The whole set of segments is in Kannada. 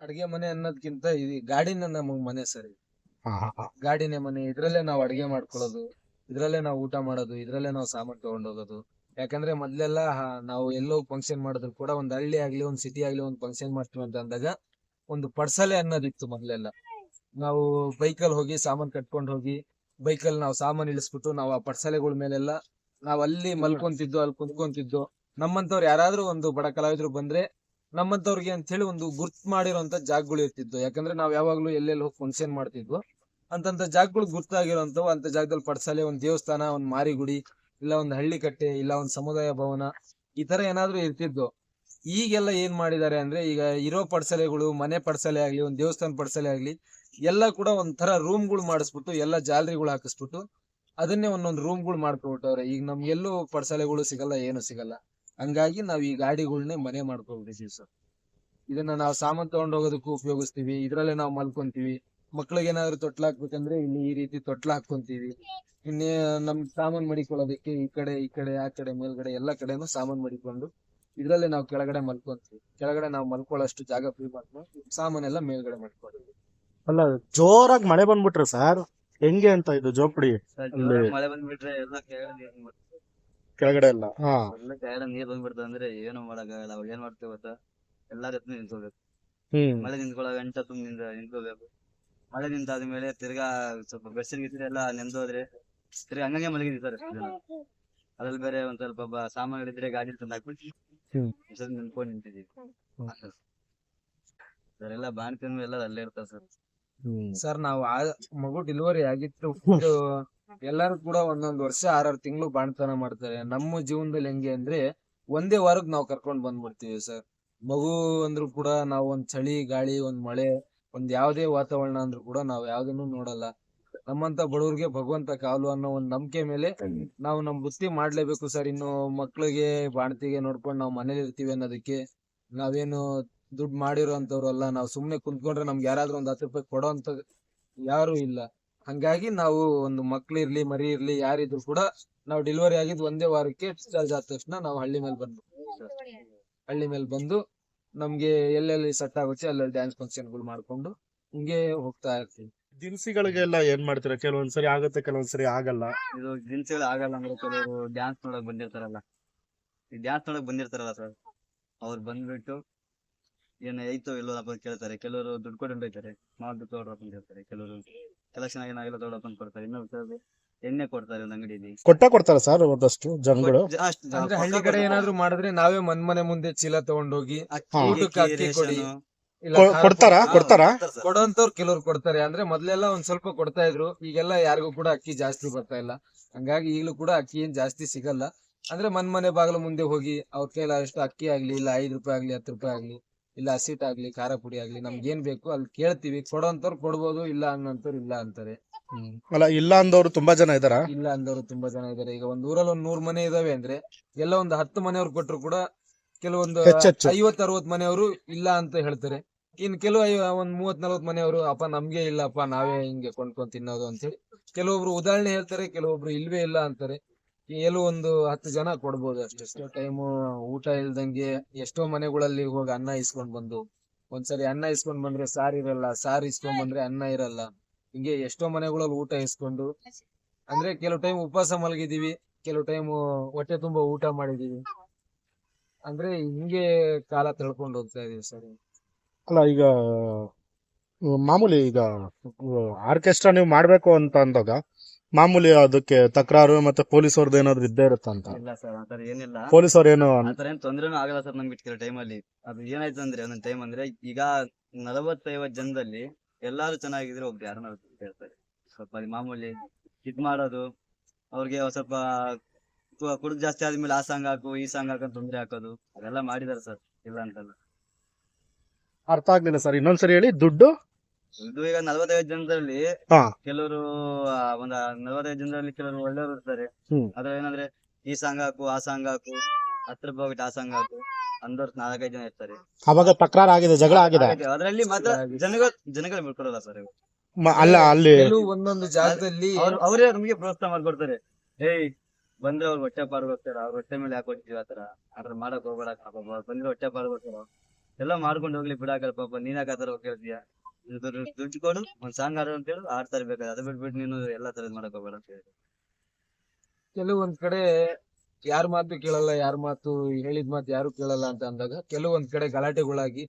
ಅಡಿಗೆ ಮನೆ ಅನ್ನೋದ್ಕಿಂತ ಇದು ಗಾಡಿನ ನಮಗ್ ಮನೆ ಸರಿ. ಗಾಡಿನೇ ಮನೆ ಇದ್ರಲ್ಲೇ ನಾವು ಅಡಿಗೆ ಮಾಡ್ಕೊಳ್ಳೋದು ಇದ್ರಲ್ಲೇ ನಾವು ಊಟ ಮಾಡೋದು ಇದ್ರಲ್ಲೇ ನಾವು ಸಾಮಾನ್ ತಗೊಂಡೋಗೋದು. ಯಾಕಂದ್ರೆ ಮೊದ್ಲೆಲ್ಲಾ ನಾವು ಎಲ್ಲೋ ಫಂಕ್ಷನ್ ಮಾಡಿದ್ರು ಕೂಡ ಒಂದ್ ಹಳ್ಳಿ ಆಗ್ಲಿ ಒಂದ್ ಸಿಟಿ ಆಗ್ಲಿ ಒಂದ್ ಫಂಕ್ಷನ್ ಮಾಡ್ತೀವಿ ಅಂತ ಅಂದಾಗ ಒಂದು ಪಡ್ಸಲೆ ಅನ್ನೋದಿತ್ತು ಮೊದ್ಲೆಲ್ಲ. ನಾವು ಬೈಕಲ್ಲಿ ಹೋಗಿ ಸಾಮಾನ್ ಕಟ್ಕೊಂಡ್ ಹೋಗಿ ಬೈಕಲ್ಲಿ ನಾವು ಸಾಮಾನ್ ಇಳಿಸ್ಬಿಟ್ಟು ನಾವು ಆ ಪಡ್ಸಲೆಗಳ ಮೇಲೆಲ್ಲ ನಾವ್ ಅಲ್ಲಿ ಮಲ್ಕೊಂತಿದ್ದು ಅಲ್ಲಿ ಕುಂತ್ಕೊಂತಿದ್ದು ನಮ್ಮಂತವ್ರು ಯಾರಾದ್ರೂ ಒಂದು ಬಡ ಕಲಾವಿದ್ರು ಬಂದ್ರೆ ನಮ್ಮಂತವ್ರಿಗೆ ಅಂತ ಹೇಳಿ ಒಂದು ಗುರ್ತ್ ಮಾಡಿರೋಂತ ಜಾಗಗಳು ಇರ್ತಿದ್ವು. ಯಾಕಂದ್ರೆ ನಾವ್ ಯಾವಾಗ್ಲೂ ಎಲ್ಲೆಲ್ಲಿ ಹೋಗಿ ಫಂಕ್ಷನ್ ಮಾಡ್ತಿದ್ವು, ಅಂತಂತ ಜಾಗಗಳು ಗುರ್ತಾಗಿರೋಂಥವು ಅಂತ ಜಾಗದಲ್ಲಿ ಪಡ್ಸಲೆ ಒಂದ್ ದೇವಸ್ಥಾನ, ಒಂದ್ ಮಾರಿಗುಡಿ, ಇಲ್ಲ ಒಂದ್ ಹಳ್ಳಿ ಕಟ್ಟೆ ಇಲ್ಲ ಒಂದ್ ಸಮುದಾಯ ಭವನ, ಈ ತರ ಏನಾದ್ರು ಇರ್ತಿದ್ವು. ಈಗೆಲ್ಲ ಏನ್ ಮಾಡಿದ್ದಾರೆ ಅಂದ್ರೆ ಈಗ ಇರೋ ಪಡ್ಸಲೆಗಳು ಮನೆ ಪಡ್ಸಲೆ ಆಗ್ಲಿ, ಒಂದ್ ದೇವಸ್ಥಾನ ಪಡ್ಸಲೆ ಆಗ್ಲಿ, ಎಲ್ಲ ಕೂಡ ಒಂಥರ ರೂಮ್ಗಳು ಮಾಡಿಸ್ಬಿಟ್ಟು, ಎಲ್ಲ ಜಾಲರಿಗಳು ಹಾಕಿಸ್ಬಿಟ್ಟು, ಅದನ್ನೇ ಒಂದೊಂದ್ ರೂಮ್ಗಳು ಮಾಡ್ಕೊಬಿಟ್ಟವ್ರೆ ಈಗ ನಮ್ಗೆಲ್ಲೂ ಪಡ್ಸಲೆಗಳು ಸಿಗಲ್ಲ, ಏನು ಸಿಗಲ್ಲ. ಹಂಗಾಗಿ ನಾವು ಈ ಗಾಡಿಗಳನ್ನೇ ಮನೆ ಮಾಡ್ಕೊಬಿಟ್ಟಿದೀವಿ ಸರ್. ಇದನ್ನ ನಾವು ಸಾಮಾನು ತಗೊಂಡ್ ಹೋಗೋದಕ್ಕೂ ಉಪಯೋಗಿಸ್ತೀವಿ. ಇದ್ರಲ್ಲೇ ನಾವು ಮಲ್ಕೊಂತೀವಿ. ಮಕ್ಳಿಗೆ ಏನಾದ್ರು ತೊಟ್ಲ ಹಾಕ್ಬೇಕಂದ್ರೆ ಇಲ್ಲಿ ಈ ರೀತಿ ತೊಟ್ಲ ಹಾಕೊಂತೀವಿ ಇನ್ನೇ ನಮ್ ಸಾಮಾನ್ ಮಡಿಕೊಳ್ಳೋದಕ್ಕೆ ಈ ಕಡೆ ಈ ಕಡೆ ಆ ಕಡೆ ಮೇಲ್ಗಡೆ ಎಲ್ಲಾ ಕಡೆನೂ ಸಾಮಾನ್ ಮಡಿಕೊಂಡು ಇದ್ರಲ್ಲೇ ನಾವು ಕೆಳಗಡೆ ಮಲ್ಕೊಂತೀವಿ. ಕೆಳಗಡೆ ನಾವು ಮಲ್ಕೊಳ್ಳೋಷ್ಟು ಜಾಗ ಫ್ರೀ ಮಾಡ್ಕೊಂಡು ಸಾಮಾನೆಲ್ಲ ಮೇಲ್ಗಡೆ ಮಾಡ್ಕೊಂಡಿವಿ. ಅಲ್ಲ ಜೋರಾಗಿ ಮಳೆ ಬಂದ್ಬಿಟ್ರೆ ಸರ್? ಹೆಂಗೆ ಅಂತ ಇದು ಜೋಪಡಿ? ಮಳೆ ಬಂದ್ಬಿಟ್ರೆ ಎಲ್ಲ ಕೆಳಗಡೆ ಎಲ್ಲ. ಹಾ. ಎಲ್ಲ ಕೆಳಗಡೆ ನೀರ್ ಬಂದ್ಬಿಡ್ತ ಅಂದ್ರೆ ಏನು ಮಾಡಕ್ಕಾಗಲ್ಲ. ಅವಾಗ ಏನ್ ಮಾಡ್ತೀವಿ ಗೊತ್ತಾ? ಎಲ್ಲಾರ ಹತ್ರ ನಿಂತ್ಕೋಬೇಕು. ಹ್ಮ್. ಮಳೆ ನಿಂತ್ಕೊಳ್ಳೋ ಗಂಟ ತುಂಬ ನಿಂದ ನಿಂತ್ಕೋಬೇಕು. ಮಳೆ ನಿಂತಾದ್ಮೇಲೆ ತಿರ್ಗಾ ಸ್ವಲ್ಪ ಬೆಸ್ಸಿನ ಎಲ್ಲಾ ಎಲ್ಲ ನೆಂದೋದ್ರೆ ತಿರ್ಗಾ ಹಂಗಂಗೆ ಮಲಗಿದ್ವಿ ಸರ್ ಅದ್ರಲ್ಲಿ ಬೇರೆ ಒಂದ್ ಸ್ವಲ್ಪ ಬ- ಸಾಮಾನುಗಳಿದ್ರೆ ಗಾಡಿ ತಂದು ಹಾಕ್ಬಿಟ್ಟು ಹ್ಮ್. ನಿಂತ್ಕೊಂಡು ನಿಂತಿದ್ದೀವಿ. ಸರ್ ಎಲ್ಲ ಬಾಣ್ತಿನ ಎಲ್ಲ ಅಲ್ಲೇ ಇರ್ತಾರೆ ಸರ್. ಸರ್ ನಾವು ಆ ಮಗು ಡೆಲಿವರಿ ಆಗಿತ್ತು ಫುಡ್ ಎಲ್ಲಾರು ಕೂಡ ಒಂದೊಂದ್ ವರ್ಷ ಆರಾರು ತಿಂಗಳು ಬಾಣ್ತನ ಮಾಡ್ತಾರೆ. ನಮ್ಮ ಜೀವನದಲ್ಲಿ ಹೆಂಗೆ ಅಂದ್ರೆ ಒಂದೇ ವಾರಕ್ ನಾವು ಕರ್ಕೊಂಡ್ ಬಂದ್ಬಿಡ್ತೀವಿ ಸರ್. ಮಗು ಅಂದ್ರು ಕೂಡ ನಾವು ಒಂದ್ ಚಳಿ ಗಾಳಿ ಒಂದ್ ಮಳೆ ಒಂದ್ ಯಾವ್ದೇ ವಾತಾವರಣ ಅಂದ್ರು ಕೂಡ ನಾವ್ ಯಾವ್ದನ್ನು ನೋಡಲ್ಲ. ನಮ್ಮಂತ ಬಡವ್ರಿಗೆ ಭಗವಂತ ಕಾಲು ಅನ್ನೋ ಒಂದ್ ನಂಬಿಕೆ ಮೇಲೆ ನಾವು ನಮ್ ಬುತ್ತಿ ಮಾಡ್ಲೇಬೇಕು ಸರ್. ಇನ್ನು ಮಕ್ಳಿಗೆ ಬಾಣತಿಗೆ ನೋಡ್ಕೊಂಡು ನಾವು ಮನೇಲಿ ಇರ್ತೀವಿ ಅನ್ನೋದಕ್ಕೆ ನಾವೇನು ದುಡ್ಡು ಮಾಡಿರೋಂಥವ್ರು ಅಲ್ಲ ನಾವು ಸುಮ್ನೆ ಕುಂತ್ಕೊಂಡ್ರೆ ನಮ್ಗೆ ಯಾರಾದ್ರೂ ಒಂದ್ ಹತ್ತು ರೂಪಾಯಿ ಕೊಡೋ ಅಂತ ಯಾರು ಇಲ್ಲ. ಹಂಗಾಗಿ ನಾವು ಒಂದು ಮಕ್ಳು ಇರ್ಲಿ ಮರಿ ಇರ್ಲಿ ಯಾರಿದ್ರು ಕೂಡ ನಾವು ಡೆಲಿವರಿ ಆಗಿದ್ ಒಂದೇ ವಾರಕ್ಕೆ ಚಾರ್ಜ್ ಆದ ತಕ್ಷಣ ನಾವು ಹಳ್ಳಿ ಮೇಲೆ ಬಂದು ಹಳ್ಳಿ ಮೇಲೆ ಬಂದು ನಮ್ಗೆ ಎಲ್ಲೆಲ್ಲಿ ಸೆಟ್ ಆಗುತ್ತೆ ಅಲ್ಲೆಲ್ಲಿ ಡ್ಯಾನ್ಸ್ ಫಂಕ್ಷನ್ಗಳು ಮಾಡ್ಕೊಂಡು ಹಿಂಗೆ ಹೋಗ್ತಾ ಇರ್ತೀವಿ. ದಿನಸಿಗಳಿಗೆಲ್ಲ ಏನ್ ಮಾಡ್ತೀರಾ? ಕೆಲವೊಂದ್ಸರಿ ಆಗುತ್ತೆ ಕೆಲವೊಂದ್ಸರಿ ಆಗಲ್ಲ. ಇದು ದಿನಸಿಗಳು ಆಗಲ್ಲ ಅಂದ್ರೆ ಕೆಲವರು ಡ್ಯಾನ್ಸ್ ನೋಡಕ್ ಬಂದಿರ್ತಾರಲ್ಲ. ಈ ಡ್ಯಾನ್ಸ್ ನೋಡಕ್ ಬಂದಿರ್ತಾರಲ್ಲ ಸರ್ ಅವ್ರು ಬಂದ್ಬಿಟ್ಟು ಏನ್ ಐತೋ ಇಲ್ಲೋ ಅಂತ ಕೇಳ್ತಾರೆ ಕೆಲವರು ದುಡ್ಡು ಕೊಟ್ಟು ಹೊಂಟೋಯ್ತಾರೆ ಮಾಲ್ ದುಡ್ಡು ಅಂತ ಹೇಳ್ತಾರೆ ಕೆಲವರು ಕಲೆಕ್ಷನ್ ಏನಾಗಿಲ್ಲ ತಗೊಳಪ್ಪ ಅಂತ ಕೊಡ್ತಾರೆ ಇನ್ನೊಂದು ಕೆಲವರು ಎಣ್ಣೆ ಕೊಡ್ತಾರೆ ಒಂದ್ ಅಂಗಡಿಯಲ್ಲಿ ಕೊಟ್ಟ ಕೊಡ್ತಾರ ಸರ್ ಒಂದಷ್ಟು ಜನಗಳು ಜನ ಅಂದ್ರೆ ಹಳ್ಳಿ ಕಡೆ. ಏನಾದ್ರು ಮಾಡಿದ್ರೆ ನಾವೇ ಮನ್ ಮನೆ ಮುಂದೆ ಚೀಲ ತಗೊಂಡೋಗಿ ಅಕ್ಕಿ, ಊಟಕ್ಕೆ ಅಕ್ಕಿ, ಕೊಡಿ. ರೇಷನ್ನು. ಇಲ್ಲ ಕೊ- ಖಾರ ಕೊಡ್ತಾರಾ? ಪುಡಿ- ಕೊಡ್ತಾರಾ? ಹಾ, ಕೊಡ್ತಾರೆ ಸರ್. ಕೊಡೋಂತವ್ರು ಕೆಲವ್ರು ಕೊಡ್ತಾರೆ ಅಂದ್ರೆ ಮೊದ್ಲೆಲ್ಲ ಒಂದ್ ಸ್ವಲ್ಪ ಕೊಡ್ತಾ ಇದ್ರು ಈಗೆಲ್ಲ ಯಾರಿಗೂ ಕೂಡ ಅಕ್ಕಿ ಜಾಸ್ತಿ ಬರ್ತಾ ಇಲ್ಲ ಹಂಗಾಗಿ ಈಗಲೂ ಕೂಡ ಅಕ್ಕಿ ಏನ್ ಜಾಸ್ತಿ ಸಿಗಲ್ಲ ಅಂದ್ರೆ ಮನ್ ಮನೆ ಬಾಗಿಲು ಮುಂದೆ ಹೋಗಿ ಅವ್ರ ಕೈಲಾದಷ್ಟು ಅಷ್ಟು ಅಕ್ಕಿ ಆಗ್ಲಿ ಇಲ್ಲ ಐದ್ ರೂಪಾಯಿ ಆಗ್ಲಿ ಹತ್ತು ರೂಪಾಯಿ ಆಗ್ಲಿ ಇಲ್ಲ ಹಸಿಟ್ ಆಗ್ಲಿ ಖಾರ ಪುಡಿ ಆಗ್ಲಿ ನಮ್ಗೆ ಏನ್ ಬೇಕು ಅಲ್ಲಿ ಕೇಳ್ತೀವಿ. ಕೊಡೋಂತವ್ರು ಕೊಡ್ಬೋದು ಇಲ್ಲ ಅನ್ನೋಂತವ್ರು ಇಲ್ಲ ಅಂತಾರೆ. ಅಲ್ಲ ಇಲ್ಲ ಅಂದವ್ರು ತುಂಬಾ ಜನ ಇದಾರ ಇಲ್ಲ ಅಂದವರು ತುಂಬಾ ಜನ ಇದಾರೆ. ಈಗ ಒಂದ್ ಊರಲ್ಲಿ ಒಂದ್ ನೂರ್ ಮನೆ ಇದಾವೆ ಅಂದ್ರೆ ಎಲ್ಲ ಒಂದ್ ಹತ್ತು ಮನೆಯವ್ರು ಕೊಟ್ರು ಕೂಡ ಕೆಲವೊಂದು ಹೆಚ್ಚೆಚ್ಚು. ಐವತ್ ಅರವತ್ ಮನೆಯವರು ಇಲ್ಲ ಅಂತ ಹೇಳ್ತಾರೆ. ಇನ್ ಕೆಲವು ಐವ- ಒಂದ್ ಮೂವತ್ ನಲ್ವತ್ ಮನೆಯವರು ಅಪ್ಪ ನಮ್ಗೆ ಇಲ್ಲಪ್ಪ ನಾವೇ ಹಿಂಗೆ ಕೊಂಡ್ಕೊಂಡ್ ತಿನ್ನೋದು ಅಂತ ಹೇಳಿ. ಕೆಲವೊಬ್ರು ಉದಾಹರಣೆ ಹೇಳ್ತಾರೆ ಕೆಲವೊಬ್ರು ಇಲ್ವೇ ಇಲ್ಲ ಅಂತಾರೆ. ಎಲ್ಲೋ ಒಂದು ಹತ್ತು ಜನ ಕೊಡ್ಬೋದು ಅಷ್ಟೇ ಎಷ್ಟೋ ಟೈಮು ಊಟ ಇಲ್ದಂಗೆ ಎಷ್ಟೋ ಮನೆಗಳಲ್ಲಿ ಹೋಗಿ ಅನ್ನ ಇಸ್ಕೊಂಡ್ ಬಂದು. ಒಂದ್ಸರಿ ಅನ್ನ ಇಸ್ಕೊಂಡ್ ಬಂದ್ರೆ ಸಾರ್ ಇರಲ್ಲ ಸಾರ್ ಇಸ್ಕೊಂಡ್ ಬಂದ್ರೆ ಅನ್ನ ಇರಲ್ಲ. ಹಿಂಗೆ ಎಷ್ಟೋ ಮನೆಗಳಲ್ಲಿ ಊಟ ಇಸ್ಕೊಂಡು. ಅಂದ್ರೆ ಕೆಲವು ಟೈಮ್ ಉಪವಾಸ ಮಲಗಿದೀವಿ ಕೆಲವು ಟೈಮ್ ಹೊಟ್ಟೆ ತುಂಬಾ ಊಟ ಮಾಡಿದೀವಿ ಅಂದ್ರೆ ಹಿಂಗೆ ಕಾಲ ತಳ್ಕೊಂಡು ಹೋಗ್ತಾ ಇದೀವಿ ಸರ್ ಅಲ್ಲ ಈಗ ಮಾಮೂಲಿ ಈಗ ಆರ್ಕೆಸ್ಟ್ರಾ ನೀವು ಮಾಡ್ಬೇಕು ಅಂತ ಅಂದಾಗ ಮಾಮೂಲಿ ಅದಕ್ಕೆ ತಕರಾರು ಮತ್ತೆ ಪೊಲೀಸ್ ಅವ್ರದ್ದು ಏನಾದ್ರು ಇದ್ದೇ ಇರುತ್ತ ಅಂತ? ಇಲ್ಲ ಸರ್ ಆತರ ಏನಿಲ್ಲ. ಪೊಲೀಸ್ ಅವ್ರು ಏನು ಆತರ ಏನ್ ತೊಂದ್ರೆನೂ ಆಗಲ್ಲ ಸರ್ ನಮ್ಗೆ ಇಟ್ಕಿರೋ ಟೈಮ್ ಅಲ್ಲಿ. ಅದು ಏನಾಯ್ತು ಅಂದ್ರೆ ಒಂದೊಂದ್ ಟೈಮ್ ಅಂದ್ರೆ ಈಗ ನಲವತ್ತೈವತ್ ಜನದಲ್ಲಿ ಎಲ್ಲಾರು ಚೆನ್ನಾಗಿದ್ರೆ ಒಬ್ರು ಯಾರನ್ನ ಹೇಳ್ತಾರೆ ಸ್ವಲ್ಪ ಅಲ್ಲಿ ಮಾಮೂಲಿ ಇದ್ ಮಾಡೋದು ಅವ್ರಿಗೆ ಸ್ವಲ್ಪ ಕುಡ್ದು ಜಾಸ್ತಿ ಆದ್ಮೇಲೆ ಆ ಸಾಂಗ್ ಹಾಕು ಈ ಸಾಂಗ್ ಹಾಕಂತ ತೊಂದ್ರೆ ಹಾಕೋದು ಅದೆಲ್ಲ ಮಾಡಿದಾರೆ ಸರ್ ಇಲ್ಲ ಅಂತಲ್ಲ. ಅರ್ಥ ಆಗ್ಲಿಲ್ಲ ಸರ್. ಇನ್ನೊಂದ್ಸರಿ ಹೇಳಿ ದುಡ್ಡು? ಇದು ಈಗ ನಲವತ್ತೈದು ಜನರಲ್ಲಿ ಹಾ. ಕೆಲವರು ಒಂದ್ ನಲವತ್ತೈದು ಜನರಲ್ಲಿ ಕೆಲವರು ಒಳ್ಳೆಯವರು ಇರ್ತಾರೆ. ಹ್ಮ್. ಅದ್ರಲ್ಲಿ ಏನಂದ್ರೆ ಈ ಸಾಂಗ್ ಹಾಕು ಆ ಸಾಂಗ್ ಹಾಕು ಹತ್ರ ರೂಪಾಯಿ ಹೋಗ್ಬಿಟ್ಟು ಆ ಸಾಂಗ್ ಹಾಕು ಅಂದವ್ರು ನಾಲ್ಕೈದು ಜನ ಇರ್ತಾರೆ. ಅವಾಗ ತಕರಾರ ಆಗಿದೆ ಜಗಳ ಆಗಿದೆ. ಅದರಲ್ಲಿ ಮಾತ್ರ ಜನಗಳು ಜನಗಳು ಬಿಡ್ಕೊಡಲ್ಲ ಸರ್ ಮ- ಅಲ್ಲ ಅಲ್ಲಿ ಕೆಲವು ಒಂದೊಂದು ಜಾಗದಲ್ಲಿ ಅವ್ರು ಅವರೇ ನಮಗೆ ಪ್ರೋತ್ಸಾಹ ಮಾಡ್ಕೊಡ್ತಾರೆ. ಏಯ್ ಬಂದ್ರೆ ಅವ್ರು ಹೊಟ್ಟೆ ಪಾರ್ಗೋಗ್ತಾರ ಅವ್ರ ಹೊಟ್ಟೆ ಮೇಲೆ ಯಾಕೆ ಹೊಡಿತೀವಿ ಆತರ ಆತರ ಮಾಡಕ್ ಹೋಗ್ಬೇಡ ಪಾಪ ಬಂದ್ರೆ ಹೊಟ್ಟೆ ಪಾರ್ಗೋಗ್ತಾರ ಎಲ್ಲ ಮಾಡ್ಕೊಂಡು ಹೋಗ್ಲಿ ಬಿಡಾಕಲ್ಲ ಪಾಪ ನೀನ್ ಯಾಕೆ ಆತರ ಕೇಳ್ತೀಯ ದುಡ್ಡು ಕೊಡು ಒಂದ್ ಸಾಂಗ್ ಆಡು ಅಂತ ಹೇಳಿ ಆಡ್ತಾ ಇರ್ಬೇಕಾದ್ರೆ ಅದು ಬಿಟ್ಬಿಟ್ಟು ನೀನು ಎಲ್ಲಾ ತರದ್ ಮಾಡಕ್ ಹೋಗ್ಬೇಡ ಅಂತ ಹೇಳಿ ಕೆಲವೊಂದ್ ಕಡೆ ಯಾರ ಮಾತು ಕೇಳಲ್ಲ ಯಾರ ಮಾತು ಹೇಳಿದ ಮಾತು ಯಾರು ಕೇಳಲ್ಲ ಅಂತ ಅಂದಾಗ ಕೆಲವೊಂದ್ ಕಡೆ ಗಲಾಟೆಗಳಾಗಿ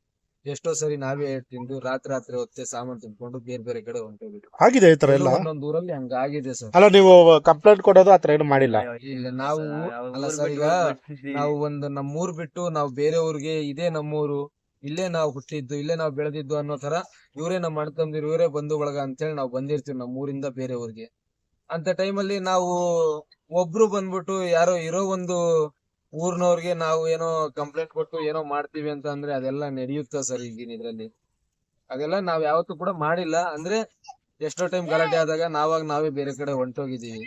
ಎಷ್ಟೋ ಸರಿ ನಾವೇ ತಿಂದು ರಾತ್ರಿ ರಾತ್ರಿ ಹೊತ್ತೆ ಸಾಮಾನು ತಿನ್ಕೊಂಡು ಬೇರೆ ಬೇರೆ ಕಡೆ ಹೊಂಟೋಗ್ಬಿಟ್ಟು ಆಗಿದೆ ಈ ತರ ಎಲ್ಲ? ಒಂದೊಂದ್ ಊರಲ್ಲಿ ಹಂಗಾಗಿದೆ ಸರ್. ಅಲ್ಲ ನೀವು ಕಂಪ್ಲೇಂಟ್ ಕೊಡೋದು ಆತರ ಏನು ಮಾಡಿಲ್ಲ? ಇಲ್ಲ ನಾವು ಅಲ್ಲ ಸರ್ ಬಿಟ್ಟು ಈಗ ನಾವು ಒಂದು ನಮ್ಮೂರ್ ಬಿಟ್ಟು ನಾವು ಬೇರೆ ಊರಿಗೆ ಇದೇ ನಮ್ಮೂರು ಇಲ್ಲೇ ನಾವು ಹುಟ್ಟಿದ್ದು, ಇಲ್ಲೇ ನಾವು ಬೆಳೆದಿದ್ದು ಅನ್ನೋ ತರ ಇವರೇ ನಮ್ಮ ಅಣ್ಣ ಇವರೇ ಬಂಧು ಬಳಗ ಅಂತೇಳಿ ನಾವು ಬಂದಿರ್ತೀವಿ ನಮ್ಮೂರಿಂದ ಬೇರೆ ಊರಿಗೆ ಅಂತ ಟೈಮಲ್ಲಿ ನಾವು ಒಬ್ರು ಬಂದ್ಬಿಟ್ಟು ಯಾರೋ ಇರೋ ಒಂದು ಊರ್ನವ್ರಿಗೆ ನಾವು ಏನೋ ಕಂಪ್ಲೇಂಟ್ ಕೊಟ್ಟು ಏನೋ ಮಾಡ್ತೀವಿ ಅಂತ ಅಂದ್ರೆ ಅದೆಲ್ಲ ನಡೆಯುತ್ತ ಸರ್ ಈಗಿನ ಇದ್ರಲ್ಲಿ? ಅದೆಲ್ಲ ನಾವ್ ಯಾವತ್ತೂ ಕೂಡ ಮಾಡಿಲ್ಲ. ಅಂದ್ರೆ ಎಷ್ಟೋ ಟೈಮ್ ಗಲಾಟೆ ಆದಾಗ ನಾವಾಗ ನಾವೇ ಬೇರೆ ಕಡೆ ಹೊಂಟೋಗಿದೀವಿ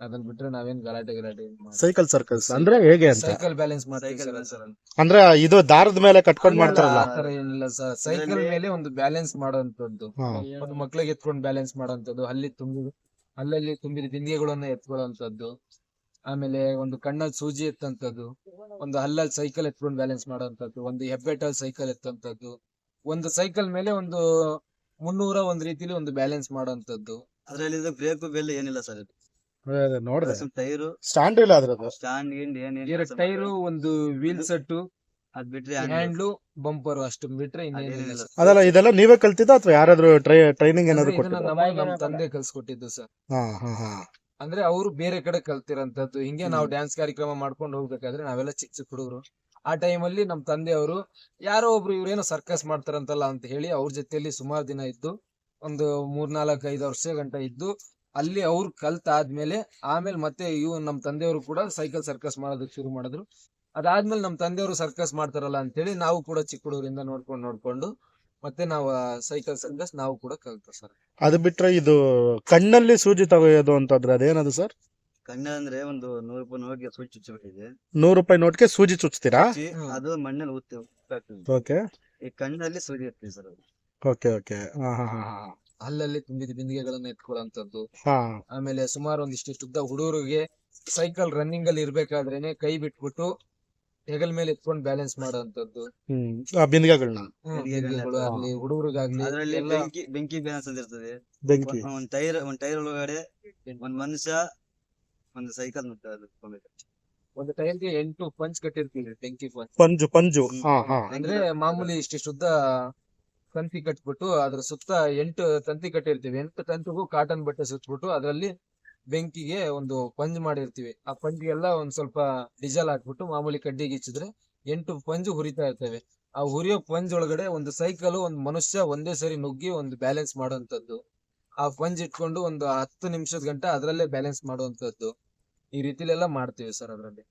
ಅದನ್ ಬಿಟ್ರೆ ನಾವೇನ್ ಗಲಾಟೆ ಗಲಾಟೆ ಸೈಕಲ್ ಸರ್ಕಸ್ ಅಂದ್ರೆ ಹೇಗೆ ಅಂತ? ಸೈಕಲ್ ಬ್ಯಾಲೆನ್ಸ್ ಮಾಡ್ತೀವಿ ಸರ್. ಅಂದ್ರೆ ಇದು ದಾರದ ಮೇಲೆ ಕಟ್ಕೊಂಡ್ ಮಾಡ್ತಾರಲ್ಲ? ಆತರ ಏನಿಲ್ಲ ಸರ್. ಸೈಕಲ್ ಮೇಲೆ ಒಂದು ಬ್ಯಾಲೆನ್ಸ್ ಮಾಡೋಂಥದ್ದು ಹಾ. ಒಂದು ಮಕ್ಳಿಗೆ ಎತ್ಕೊಂಡು ಬ್ಯಾಲೆನ್ಸ್ ಮಾಡುವಂತದ್ದು ಅಲ್ಲಿ ತುಂಬಿ ಅಲ್ಲಲ್ಲಿ ತುಂಬಿದ ಬಿಂದಿಗೆಗಳನ್ನ ಎತ್ಕೊಳ್ಳೋಂಥದ್ದು ಆಮೇಲೆ ಒಂದು ಕಣ್ಣಲ್ಲಿ ಸೂಜಿ ಎತ್ತಂತದ್ದು ಒಂದು ಹಲ್ಲಲ್ಲಿ ಸೈಕಲ್ ಎತ್ಕೊಂಡು ಬ್ಯಾಲೆನ್ಸ್ ಮಾಡೋಂಥದ್ದು ಒಂದು ಹೆಬ್ಬೆಟ್ಟಲ್ಲಿ ಸೈಕಲ್ ಎತ್ತಂತದ್ದು ಒಂದು ಸೈಕಲ್ ಮೇಲೆ ಒಂದು ಮುನ್ನೂರ ಒಂದ್ ರೀತಿಲಿ ಒಂದು ಬ್ಯಾಲೆನ್ಸ್ ಮಾಡೋಂಥದ್ದು ಅದ್ರಲ್ಲಿ ಬ್ರೇಕ್ ಬೆಲ್ ಏನಿಲ್ಲ ಸರ್. ನೋಡ್ದೆ. ಟೈರು ಸ್ಟ್ಯಾಂಡ್ ಇಲ್ಲ ಅದ್ರದ್ದು. ಸ್ಟ್ಯಾಂಡ್ ಗಿಂಡ್ ಏನೇನ್ ಎರಡು ಟೈರು ಒಂದು ವೀಲ್ ಸೆಟ್ಟು ಅದ್ ಬಿಟ್ರೆ ಹ್ಯಾಂಡ್ಲು ಬಂಪರ್ ಅಷ್ಟು ಬಿಟ್ರೆ ಇನ್ನೇನಿಲ್ಲ ಅದಲ್ಲ ಇದೆಲ್ಲ ನೀವೇ ಕಲ್ತಿದ್ದ ಅಥವಾ ಯಾರಾದ್ರೂ ಟ್ರೈನಿಂಗ್ ಏನಾದ್ರು ನಮಗೆ ನಮ್ಮ ತಂದೆ ಕಲ್ಸ್ಕೊಟ್ಟಿದ್ದು ಸರ್ ಹಾ ಹಾ ಹಾ. ಅಂದ್ರೆ ಅವರು ಬೇರೆ ಕಡೆ ಕಲ್ತಿರಂತದ್ದು ಹಿಂಗೆ ನಾವು ಡ್ಯಾನ್ಸ್ ಕಾರ್ಯಕ್ರಮ ಮಾಡ್ಕೊಂಡು ಹೋಗ್ಬೇಕಾದ್ರೆ ನಾವೆಲ್ಲ ಚಿಕ್ಕ ಚಿಕ್ಕ ಹುಡುಗರು. ಆ ಟೈಮಲ್ಲಿ ನಮ್ಮ ತಂದೆಯವರು ಯಾರೋ ಒಬ್ರು ಇವ್ರೇನೋ ಸರ್ಕಸ್ ಮಾಡ್ತಾರಂತಲ್ಲ ಅಂತ ಹೇಳಿ ಅವ್ರ ಜೊತೆಯಲ್ಲಿ ಸುಮಾರು ದಿನ ಇದ್ದು ಒಂದು ಮೂರ್ನಾಲ್ಕು ಐದು ವರ್ಷ ಗಂಟ ಇದ್ದು ಅಲ್ಲಿ ಅವ್ರು ಕಲ್ತಾದ್ಮೇಲೆ ಆಮೇಲೆ ಮತ್ತೆ ಇವ್ ನಮ್ಮ ತಂದೆಯವರು ಕೂಡ ಸೈಕಲ್ ಸರ್ಕಸ್ ಮಾಡೋದಕ್ಕೆ ಶುರು ಮಾಡಿದ್ರು. ಅದಾದ್ಮೇಲೆ ನಮ್ಮ ತಂದೆಯವರು ಸರ್ಕಸ್ ಮಾಡ್ತಾರಲ್ಲ ಅಂತೇಳಿ ನಾವು ಕೂಡ ಚಿಕ್ಕ ಹುಡುಗರಿಂದ ನೋಡ್ಕೊಂಡು ನೋಡ್ಕೊಂಡು ಮತ್ತೆ ನಾವು ಸೈಕಲ್ ಸರ್ಕಸ್ ನಾವು ಕೂಡ ಕಲ್ತ ಸರ್. ಅದು ಬಿಟ್ರೆ ಇದು ಕಣ್ಣಲ್ಲಿ ಸೂಜಿ ತೆಗೆಯೋದು ಅಂತಂದ್ರೆ ಅದೇನದು ಸರ್? ಕಣ್ಣಂದ್ರೆ ಒಂದು ನೂರು ರೂಪಾಯಿ ನೋಟ್ಗೆ ಸೂಜಿ ಚುಚ್ಚಿಬಿಟ್ಟಿದೆ. ನೂರು ರೂಪಾಯಿ ನೋಟ್ಗೆ ಸೂಜಿ ಚುಚ್ತೀರಾ? ಅದು ಮಣ್ಣಲ್ಲಿ ಉತ್ತಿ ಓಕೆ. ಈ ಕಣ್ಣಲ್ಲಿ ಸೂಜಿ ಇರ್ತೀವಿ ಸರ್ ಅದು. Okay okay. ಹಾ ಹಾ ಹಾ ಹಾ. ಅಲ್ಲಲ್ಲಿ ತುಂಬಿದ ಬಿಂದಿಗೆಗಳನ್ನ ಎತ್ಕೊಳ್ಳುವಂತದ್ದು ಆಮೇಲೆ ಸುಮಾರು ಒಂದಿಷ್ಟು ಉದ್ದ ಹುಡುಗರಿಗೆ ಸೈಕಲ್ ರನ್ನಿಂಗ್ ಅಲ್ಲಿ ಇರ್ಬೇಕಾದ್ರೇನೆ ಕೈ ಬಿಟ್ಬಿಟ್ಟು ಹೆಗಲ್ ಮೇಲೆ ಎತ್ಕೊಂಡು ಬ್ಯಾಲೆನ್ಸ್ ಮಾಡುವಂತದ್ದು ಹ್ಮ್. ಆ ಬಿಂದಿಗೆಗಳನ್ನ ಬಿಂದಿಗೆಗಳು ಆಗ್ಲಿ ಹುಡುಗರಿಗಾಗ್ಲಿ ಅದರಲ್ಲಿ ಬೆಂಕಿ ಬೆಂಕಿ ಬ್ಯಾಲೆನ್ಸ್ ಅಂತ ಇರ್ತದೆ. ಬೆಂಕಿ. ಒಂದ್- ಟೈರ್ ಒಂದ್ ಟೈರ್ ಒಳಗಡೆ ಒಂದ್ ಮನುಷ್ಯ ಒಂದು ಸೈಕಲ್ ಮುಟ್ಟ ಒಂದು ಟೈರ್ಗೆ ಎಂಟು ಪಂಚ್ ಕಟ್ಟಿರ್ತೀವಿ ಬೆಂಕಿ ಪಂಚ್ ಪಂಜು ಪಂಜು. ಅಂದ್ರೆ ಮಾಮೂಲಿ ಇಷ್ಟಿಷ್ಟು ಉದ್ದ ತಂತಿ ಕಟ್ಬಿಟ್ಟು ಅದ್ರ ಸುತ್ತ ಎಂಟು ತಂತಿ ಕಟ್ಟಿರ್ತೀವಿ. ಎಂಟು ತಂತಿಗೂ ಕಾಟನ್ ಬಟ್ಟೆ ಸುತ್ತಬಿಟ್ಟು ಅದರಲ್ಲಿ ಬೆಂಕಿಗೆ ಒಂದು ಪಂಜ್ ಮಾಡಿರ್ತೀವಿ. ಆ ಪಂಜಿಗೆಲ್ಲ ಒಂದ್ ಸ್ವಲ್ಪ ಡೀಸೆಲ್ ಹಾಕ್ಬಿಟ್ಟು ಮಾಮೂಲಿ ಕಡ್ಡಿ ಇಚ್ಚಿದ್ರೆ ಎಂಟು ಪಂಜು ಹುರಿತಾ ಇರ್ತವೆ. ಆ ಹುರಿಯೋ ಪಂಜ್ ಒಳಗಡೆ ಒಂದು ಸೈಕಲ್ ಒಂದು ಮನುಷ್ಯ ಒಂದೇ ಸರಿ ನುಗ್ಗಿ ಒಂದು ಬ್ಯಾಲೆನ್ಸ್ ಮಾಡುವಂತದ್ದು ಆ ಪಂಜ್ ಇಟ್ಕೊಂಡು ಒಂದು ಹತ್ತು ನಿಮಿಷದ ಗಂಟ ಅದರಲ್ಲೇ ಬ್ಯಾಲೆನ್ಸ್ ಮಾಡುವಂತದ್ದು ಈ ರೀತಿಲೆಲ್ಲ ಮಾಡ್ತೀವಿ ಸರ್ ಅದರಲ್ಲಿ.